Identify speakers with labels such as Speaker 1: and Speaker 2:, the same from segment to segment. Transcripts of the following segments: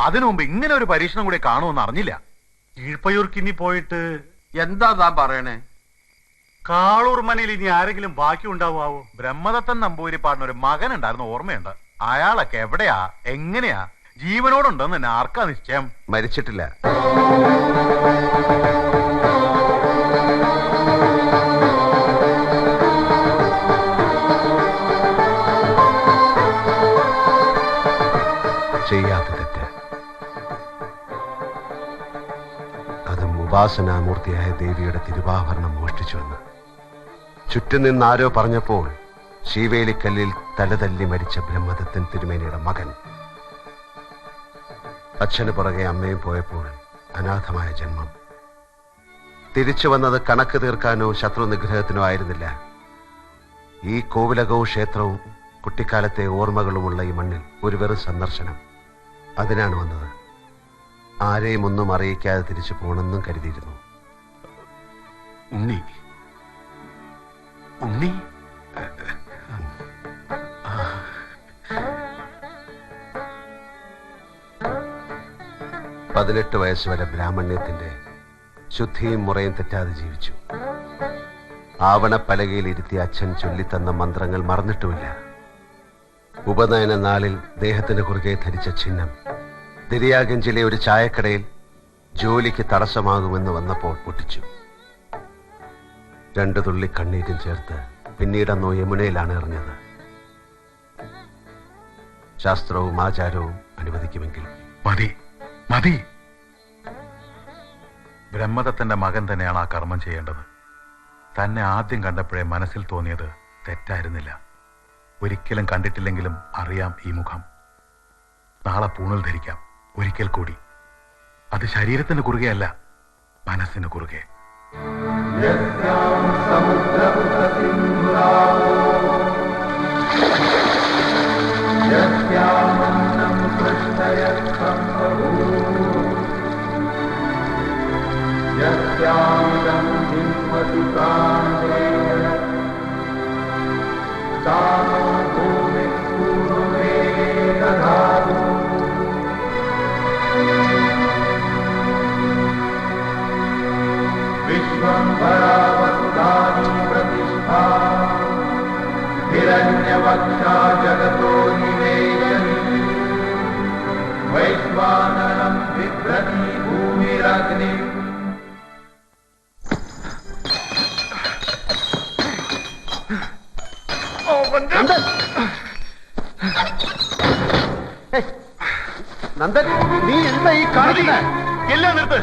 Speaker 1: അതിനു മുമ്പ് ഇങ്ങനെ ഒരു പരീക്ഷണം കൂടി കാണുമെന്ന് അറിഞ്ഞില്ല.
Speaker 2: കീഴ്പയൂർക്ക് ഇനി പോയിട്ട്
Speaker 3: എന്താ താൻ പറയണേ?
Speaker 2: കാളൂർമനയിൽ ഇനി ആരെങ്കിലും ബാക്കി ഉണ്ടാവുമാവോ?
Speaker 1: ബ്രഹ്മദത്തൻ നമ്പൂതിരിപ്പാടിന് ഒരു മകൻ ഉണ്ടായിരുന്നു ഓർമ്മയുണ്ട്. അയാളൊക്കെ എവിടെയാ? എങ്ങനെയാ? ജീവനോടുണ്ടെന്ന് തന്നെ ആർക്കാ നിശ്ചയം?
Speaker 4: മരിച്ചിട്ടില്ല. ചെയ്യാത്ത ഉപാസനാമൂർത്തിയായ ദേവിയുടെ തിരുവാഭരണം മോഷ്ടിച്ചുവെന്ന് ചുറ്റും നിന്ന് ആരോ പറഞ്ഞപ്പോൾ ശീവേലിക്കല്ലിൽ തലതല്ലി മരിച്ച ബ്രഹ്മദത്തൻ തിരുമേനിയുടെ മകൻ. അച്ഛന് പുറകെ അമ്മയും പോയപ്പോൾ അനാഥമായ ജന്മം. തിരിച്ചു വന്നത് കണക്ക് തീർക്കാനോ ശത്രു നിഗ്രഹത്തിനോ ആയിരുന്നില്ല. ഈ കോവിലകവും ക്ഷേത്രവും കുട്ടിക്കാലത്തെ ഓർമ്മകളുമുള്ള ഈ മണ്ണിൽ ഒരു വെറു സന്ദർശനം. അതിനാണ് വന്നത്. ആരെയും ഒന്നും അറിയിക്കാതെ തിരിച്ചു പോകണമെന്നും കരുതിയിരുന്നു.
Speaker 2: ഉണ്ണി. ഉണ്ണി?
Speaker 4: പതിനെട്ട് വയസ്സ് വരെ ബ്രാഹ്മണ്യത്തിന്റെ ശുദ്ധിയും മുറയും തെറ്റാതെ ജീവിച്ചു. ആവണപ്പലകയിൽ ഇരുത്തി അച്ഛൻ ചൊല്ലിത്തന്ന മന്ത്രങ്ങൾ മറന്നിട്ടുമില്ല. ഉപനയന നാളിൽ ദേഹത്തിന് കുറുകെ ധരിച്ച ചിഹ്നം ദിരിയാഗഞ്ചിലെ ഒരു ചായക്കടയിൽ ജോലിക്ക് തടസ്സമാകുമെന്ന് വന്നപ്പോൾ പൊട്ടിച്ചു. രണ്ടു തുള്ളി കണ്ണീരും ചേർത്ത് പിന്നീടന്നോ യമുനയിലാണ് എറിഞ്ഞത്. ശാസ്ത്രവും ആചാരവും അനുവദിക്കുമെങ്കിൽ.
Speaker 1: മതി മതി. ബ്രഹ്മദത്തന്റെ മകൻ തന്നെയാണ് ആ കർമ്മം ചെയ്യേണ്ടത്. തന്നെ ആദ്യം കണ്ടപ്പോഴേ മനസ്സിൽ തോന്നിയത് തെറ്റായിരുന്നില്ല. ഒരിക്കലും കണ്ടിട്ടില്ലെങ്കിലും അറിയാം ഈ മുഖം. നാളെ പൂണൽ ധരിക്കാം. ഒരിക്കൽ കൂടി. അത് ശരീരത്തിന് കുറുകെയല്ല മനസ്സിന് കുറുകെ.
Speaker 5: യസ്യാമിതം ഹിംവതി കാന്തേന ദേവാനനം വിപ്രണീ ഭൂമിരഗ്നി
Speaker 4: നന്ദൻ. നീ എന്താ ഈ കാണുന്നത്?
Speaker 2: എല്ലാം നിർത്ത്.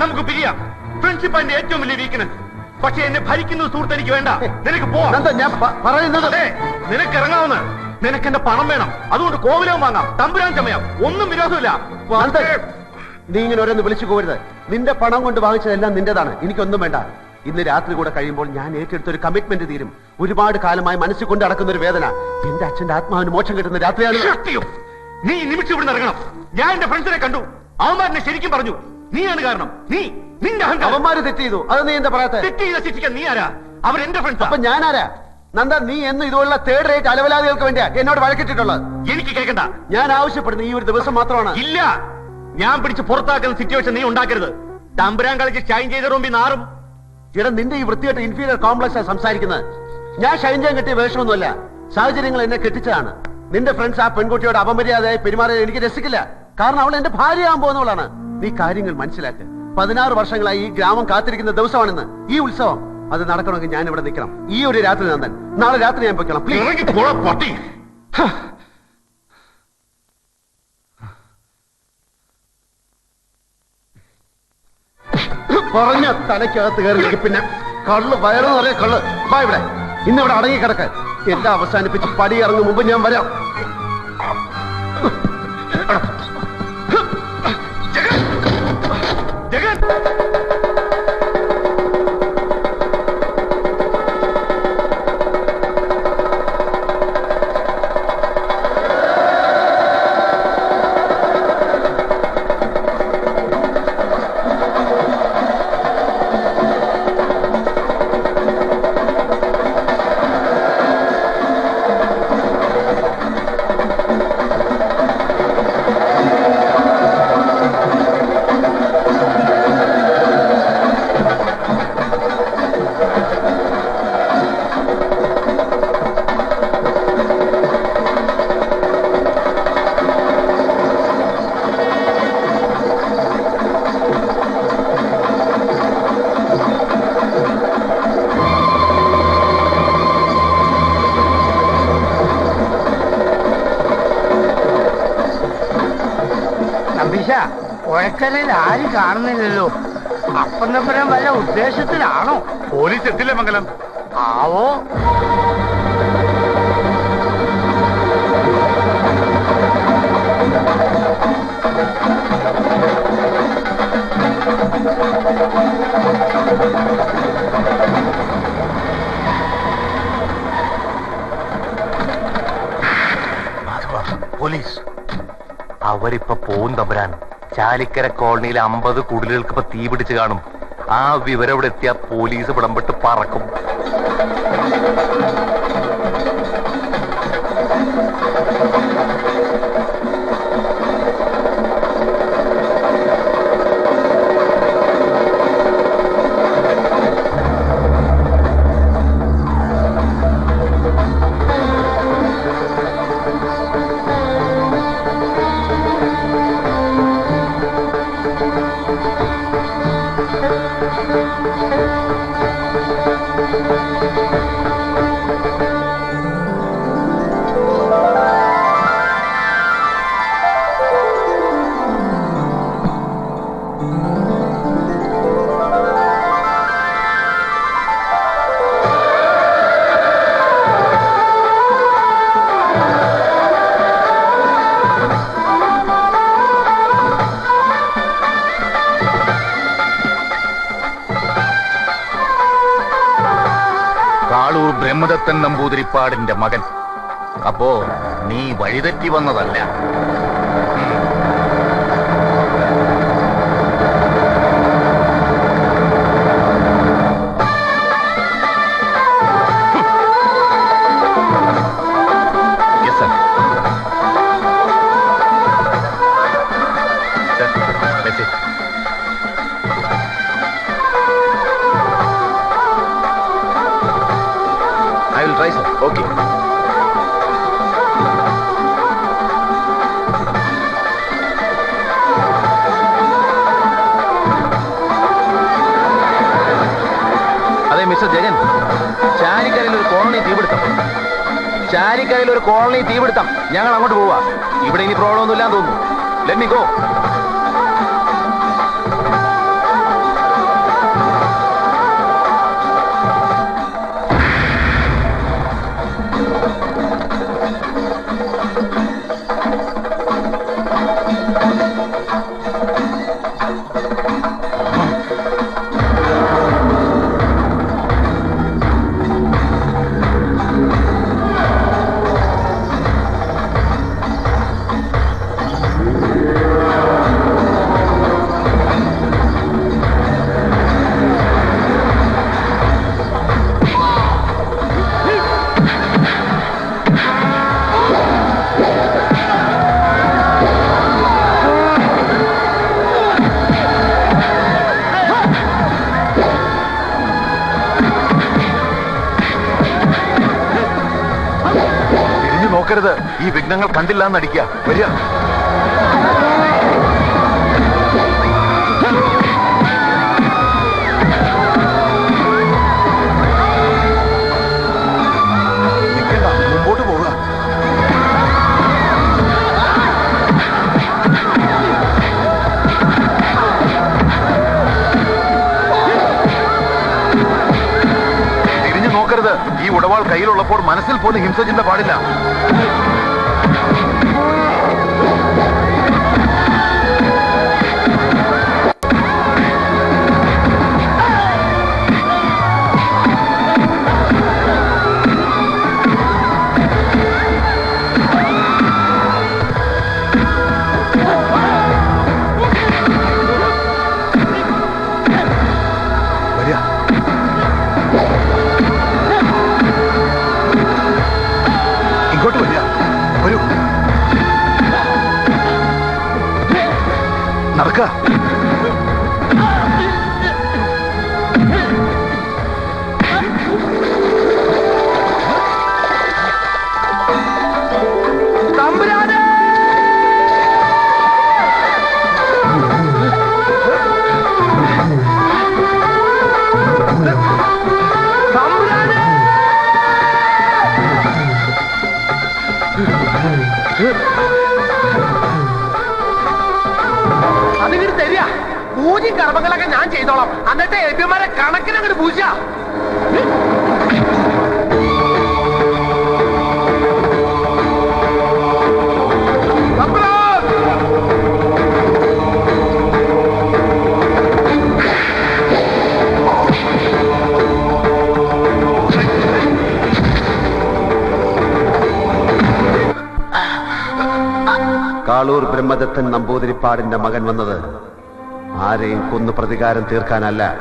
Speaker 2: നമുക്ക് പിരിയാം. ഫ്രണ്ട്ഷിപ്പ് എന്റെ ഏറ്റവും വലിയ വീക്ക്നെസ് പക്ഷെ എന്നെ ഭരിക്കുന്ന സുഹൃത്ത് എനിക്ക് വേണ്ട. നിനക്ക് പോ
Speaker 4: നന്ദ ഞാൻ പറയുന്നത്
Speaker 2: നിനക്ക് ഇറങ്ങാവുന്ന നിനക്ക് എന്റെ പണം വേണം. അതുകൊണ്ട് കോവിലവും വാങ്ങാം. തമ്പുരാൻ ചമയാം. ഒന്നും വിരോധമില്ല.
Speaker 4: നീ ഇങ്ങനെ ഓരോന്ന് വിളിച്ചു പോരുത് നിന്റെ പണം കൊണ്ട് വാങ്ങിച്ചതെല്ലാം നിന്റേതാണ്. എനിക്കൊന്നും വേണ്ട. ഇന്ന് രാത്രി കൂടെ കഴിയുമ്പോൾ ഞാൻ ഏറ്റെടുത്ത ഒരു കമ്മിറ്റ്മെന്റ് തീരും. ഒരുപാട് കാലമായി മനസ്സിൽ കൊണ്ട് നടക്കുന്ന ഒരു വേദന. എന്റെ അച്ഛന്റെ ആത്മാവിന് മോശം കിട്ടുന്ന രാത്രിയാണ്.
Speaker 2: നീ നിമിഷം ഇവിടെ ഇറങ്ങണം. ഞാൻ എന്റെ ഫ്രണ്ട്സിനെ കണ്ടു. അവന്മാരനെ ശരിക്കും പറഞ്ഞു. നീയാണ് കാരണം. നീ നിന്റെ
Speaker 4: അവന്മാര് തെറ്റ് ചെയ്തു. അത് നീ എന്താ പറയാത്ത?
Speaker 2: തെറ്റ് ചെയ്ത ശിക്ഷിക്കാൻ നീ ആരാ? അവർ എന്റെ ഫ്രണ്ട്സ്
Speaker 4: അപ്പൊ ഞാനാരാ നന്ദ നീ എന്ന് ഇതുപോലുള്ള തേർഡ് റേറ്റ് അലവലാദികൾക്ക് വേണ്ടിയാ എന്നോട് വഴക്കിട്ടിട്ടുള്ളത്.
Speaker 2: എനിക്ക് കേൾക്കണ്ട.
Speaker 4: ഞാൻ ആവശ്യപ്പെടുന്ന ഈ ഒരു ദിവസം മാത്രമാണ്.
Speaker 2: ഇല്ല. ഞാൻ പിടിച്ച് പുറത്താക്കുന്ന സിറ്റുവേഷൻ നീ ഉണ്ടാക്കരുത്. തമ്പുരാൻ കളിച്ച് ഷൈൻ ചെയ്ത റൂമ്പി നാറും.
Speaker 4: ഇവിടെ നിന്റെ ഈ വൃത്തിയായിട്ട് ഇൻഫീരിയർ കോംപ്ലക്സ് സംസാരിക്കുന്നത്. ഞാൻ ഷൈൻ ചെയ്യാൻ കിട്ടിയ വേഷമൊന്നുമല്ല. സാഹചര്യങ്ങൾ എന്നെ കെട്ടിച്ചതാണ്. നിന്റെ ഫ്രണ്ട്സ് ആ പെൺകുട്ടിയോട് അപമര്യാദയായി പെരുമാറിയത് എനിക്ക് രസിക്കില്ല. കാരണം അവൾ എന്റെ ഭാര്യയാകാൻ പോകുന്നവളാണ്. നീ കാര്യങ്ങൾ മനസ്സിലാക്ക്. പതിനാറ് വർഷങ്ങളായി ഈ ഗ്രാമം കാത്തിരിക്കുന്ന ദിവസമാണെന്ന്. ഈ ഉത്സവം അത് നടക്കണമെങ്കിൽ ഞാൻ ഇവിടെ നിൽക്കണം. ഈ ഒരു രാത്രി നന്ദൻ നാളെ രാത്രി ഞാൻ പൊയ്ക്കണം പ്ലീസ് പറഞ്ഞ തലയ്ക്കകത്ത് കയറി പിന്നെ. കള്ള് വയറു നിറയെ കള്ള്. വാ ഇവിടെ. ഇന്ന് ഇവിടെ അടങ്ങി കിടക്കാൻ എല്ലാം അവസാനിപ്പിച്ച് പടി ഇറങ്ങും മുമ്പ് ഞാൻ വരാം.
Speaker 6: പുഴക്കരയിൽ ആരും കാണുന്നില്ലല്ലോ. അപ്പന്നപ്പുരം വല്ല ഉദ്ദേശത്തിലാണോ?
Speaker 7: പോലീസ് എത്തില്ല മംഗലം?
Speaker 6: ആവോ?
Speaker 7: പോലീസ്.
Speaker 5: അവരിപ്പോ പോവും തമ്പുരാൻ. ചാലിക്കര കോളനിയിലെ അമ്പത് കുടിലുകൾക്ക് ഇപ്പൊ തീ പിടിച്ച് കാണും. ആ വിവരം ഇവിടെ എത്തിയ പോലീസ് വിടംപെട്ട് പറക്കും.
Speaker 1: നമ്പൂതിരിപ്പാടിന്റെ മകൻ. അപ്പോ നീ വഴിതെറ്റി വന്നതല്ല. മിസ്റ്റർ ജഗൻ ചാലിക്കരയിൽ ഒരു കോളനി തീപിടുത്തം. ചാലിക്കരയിൽ ഒരു കോളനി തീപിടുത്തം. ഞങ്ങൾ അങ്ങോട്ട് പോവാ. ഇവിടെ ഇനി പ്രോബ്ലം ഒന്നും ഇല്ലാന്ന് തോന്നുന്നു. ലെറ്റ് മീ ഗോ വിഘ്നങ്ങൾ കണ്ടില്ല എന്നടിക്കുക വരിക ഈ ഉടവാൾ കയ്യിലുള്ളപ്പോൾ മനസ്സിൽ പോലും ഹിംസ ചിന്ത പാടില്ല.
Speaker 4: ബ്രഹ്മദത്തൻ നമ്പൂതിരിപ്പാടിന്റെ മകൻ വന്നത് ആരെയും കൊന്നു പ്രതികാരം തീർക്കാനല്ല.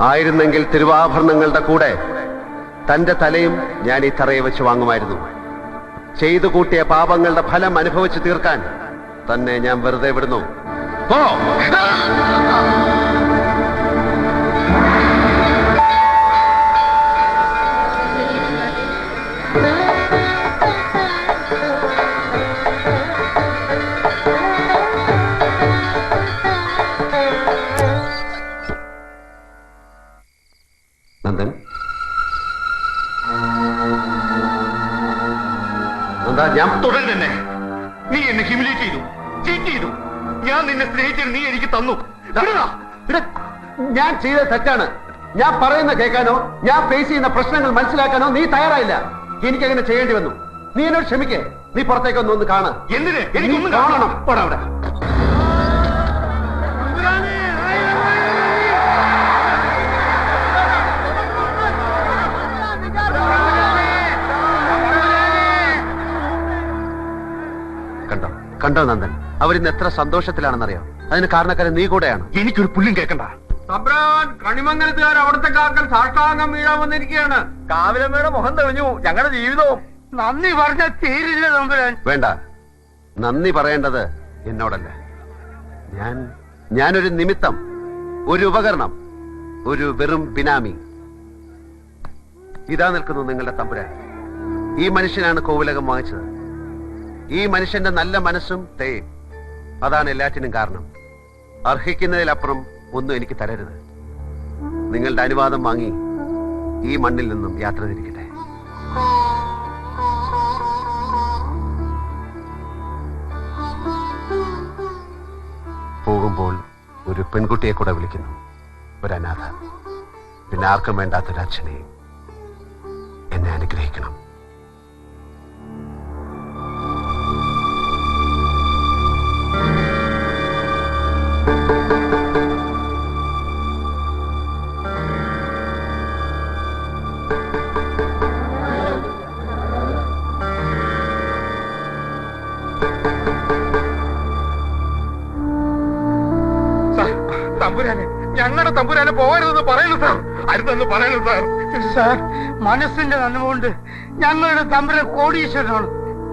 Speaker 4: ആയിരുന്നെങ്കിൽ തിരുവാഭരണങ്ങളുടെ കൂടെ തന്റെ തലയും ഞാൻ ഈ തറയെ വെച്ച് വാങ്ങുമായിരുന്നു. ചെയ്തു കൂട്ടിയ പാപങ്ങളുടെ ഫലം അനുഭവിച്ചു തീർക്കാൻ തന്നെ ഞാൻ വെറുതെ വിടുന്നു. പോ. നന്ദാ ഞാൻ
Speaker 2: തുടൻ തന്നെ നീ എന്നെ ഹ്യൂമിലേറ്റ് ചെയ്തു ചീറ്റ് ചെയ്തു. ഞാൻ നിന്നെ സ്നേഹിച്ചത് നീ എനിക്ക് തന്നു.
Speaker 4: ഞാൻ ചെയ്ത തെറ്റാണ്. ഞാൻ പറയുന്ന കേൾക്കാനോ ഞാൻ ഫേസ് ചെയ്യുന്ന പ്രശ്നങ്ങൾ മനസ്സിലാക്കാനോ നീ തയ്യാറായില്ല. എനിക്ക് അങ്ങനെ ചെയ്യേണ്ടി വന്നു. നീ എന്നോട് ക്ഷമിക്കേ. നീ പുറത്തേക്ക് ഒന്ന് കാണാം.
Speaker 2: എന്തിന്? എനിക്കൊന്നും
Speaker 4: കാണണം. പോടാ അവിടെ. കണ്ടോ നന്ദൻ? അവരിന്ന് എത്ര സന്തോഷത്തിലാണെന്നറിയോ? അതിന് കാരണക്കാരൻ നീ കൂടെയാണ്.
Speaker 2: എനിക്കൊരു പുല്ലും കേൾക്കണ്ട.
Speaker 3: കണിമംഗലത്തുകാർ അവിടുത്തെ കാക്കൽ സാഷ്ടാംഗം വീഴാൻ വന്നിരിക്കുകയാണ്. കാവിലമ്മയുടെ മുഖം തെളിഞ്ഞു. ഞങ്ങളുടെ ജീവിതവും.
Speaker 6: നന്ദി പറഞ്ഞ തീരില്ല തമ്പുരാൻ
Speaker 4: വേണ്ട. നന്ദി പറയേണ്ടത് എന്നോടല്ല. ഞാൻ ഞാനൊരു നിമിത്തം ഒരു ഉപകരണം ഒരു വെറും ബിനാമി. ഇതാ നിൽക്കുന്നു നിങ്ങളുടെ തമ്പുരാൻ. ഈ മനുഷ്യനാണ് കോവിലകം വാങ്ങിച്ചത്. ഈ മനുഷ്യന്റെ നല്ല മനസ്സും തേയും അതാണ് എല്ലാറ്റിനും കാരണം. അർഹിക്കുന്നതിലപ്പുറം ഒന്നും എനിക്ക് തരരുത്. നിങ്ങളുടെ അനുവാദം വാങ്ങി ഈ മണ്ണിൽ നിന്നും യാത്ര തിരിക്കട്ടെ. പോകുമ്പോൾ ഒരു പെൺകുട്ടിയെ കൂടെ വിളിക്കുന്നു. ഒരു അനാഥ പിന്നെ ആർക്കും വേണ്ടാത്തൊരു അച്ഛനെയും എന്നെ അനുഗ്രഹിക്കണം.
Speaker 3: തമ്പുരാനെ പോകരുതെന്ന് പറയുന്നു സാർ. അരുതെന്ന് പറയുന്നു സാർ.
Speaker 6: സാർ മനസ്സിന്റെ നന്മകൊണ്ട് ഞങ്ങളുടെ തമ്പുരാൻ കോടീശ്വരനാണ്.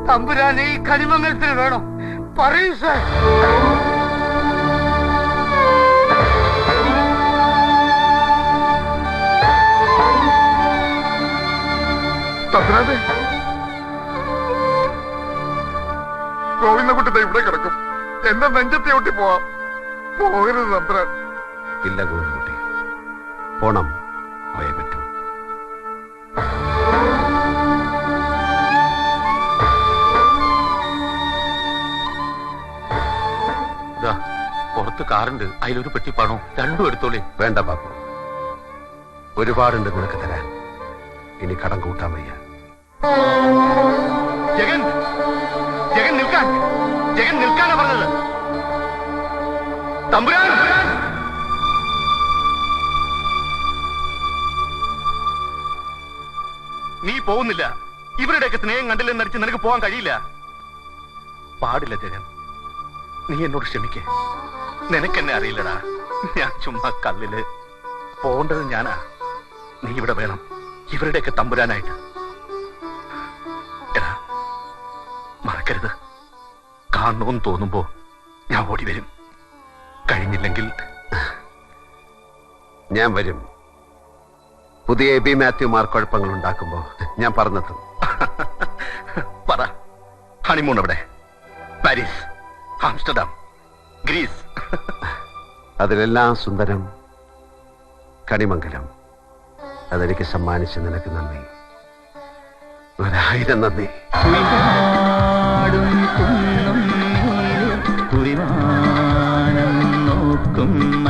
Speaker 6: തമ്പുരാൻ ഈ കരിമംഗലത്തിന് വേണം. പറയൂ സാർ.
Speaker 3: തമ്പുരാനെ. ഗോവിന്ദകുട്ടി ഇവിടെ കിടക്കും. എന്റെ നെഞ്ചത്തെ ഒട്ടി പോവാം. പോകരുത് തമ്പുരാൻ.
Speaker 4: ഇല്ല ഗോവിന്ദകുട്ടി പോണം പോയേ പറ്റൂ.
Speaker 8: പുറത്ത് കാറുണ്ട്. അതിലൊരു പെട്ടി പണോ രണ്ടും എടുത്തോളേ.
Speaker 4: വേണ്ട ബാപ്പു. ഒരുപാടുണ്ട് നിനക്ക് തരാൻ. ഇനി കടം കൂട്ടാൻ വയ്യ.
Speaker 2: ജഗൻ ജഗൻ നിൽക്കാൻ. ജഗൻ നിൽക്കാനാ പറഞ്ഞത്. തമ്പുരാൻ! നീ പോകുന്നില്ല. ഇവരുടെയൊക്കെ സ്നേഹം കണ്ടില്ലെന്ന് നടിച്ച് നിനക്ക് പോകാൻ കഴിയില്ല. പാടില്ല ജഗൻ. നീ എന്നോട് ക്ഷമിക്കേ. നിനക്കെന്നെ അറിയില്ലടാ. ഞാൻ ചുമ്മാ കല്ലിൽ പോകേണ്ടത് ഞാനാ. നീ ഇവിടെ വേണം. ഇവരുടെയൊക്കെ തമ്പുരാനായിട്ട്. എടാ മറക്കരുത്. കാണണമെന്ന് തോന്നുമ്പോ ഞാൻ ഓടി വരും. കഴിഞ്ഞില്ലെങ്കിൽ
Speaker 4: ഞാൻ വരും. പുതിയ എ ബി മാത്യുമാർ കുഴപ്പങ്ങൾ ഉണ്ടാക്കുമ്പോ ഞാൻ പറഞ്ഞെത്തും
Speaker 2: പറ. ഹണിമൂൺ എവിടെ? പാരീസ് ആംസ്റ്റർഡാം ഗ്രീസ്
Speaker 4: അതിലെല്ലാം സുന്ദരം കണിമംഗലം. അതെനിക്ക് സമ്മാനിച്ച നിനക്ക് നന്ദി. ഒരായിരം നന്ദി.
Speaker 9: കുറിമാനം നോക്കും.